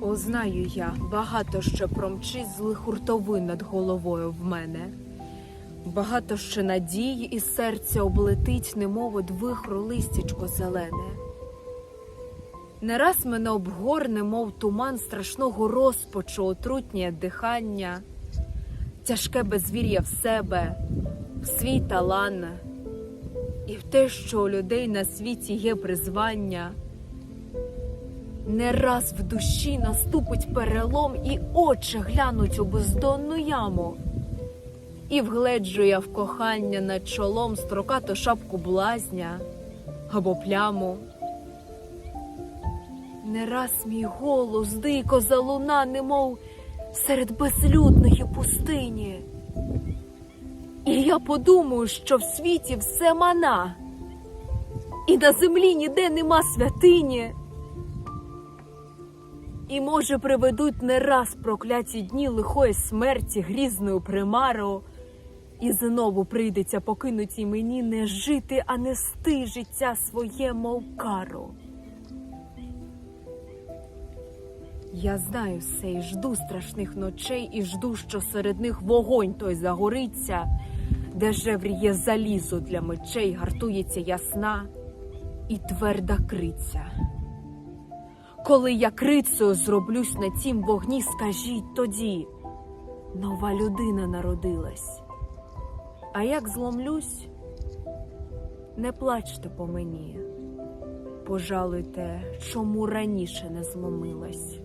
О, знаю я, багато ще промчить злих хуртовин над головою в мене. Багато ще надії і серця облетить, немов од вихру листячко зелене. Не раз мене обгорне, мов туман страшного розпачу, отрутнє дихання, тяжке безвір'я в себе, в свій талан, і в те, що у людей на світі є призвання. Не раз в душі наступить перелом, і очі глянуть у бездонну яму. І вгледжу я в кохання над чолом строкату шапку блазня або пляму. Не раз мій голос дико залуна, немов серед безлюдної пустині. І я подумаю, що в світі все мана, і на землі ніде нема святині. І, може, приведуть не раз прокляті дні лихої смерті грізною примару, і знову прийдеться покинутій мені не жити, а нести життя своє, мов кару. Я знаю все і жду страшних ночей, і жду, що серед них вогонь той загориться, де жевріє залізо для мечей, гартується ясна і тверда криця. Коли я крицею зроблюсь на тім вогні, скажіть тоді, нова людина народилась. А як зломлюсь, не плачте по мені, пожалуйте, чому раніше не зломилась.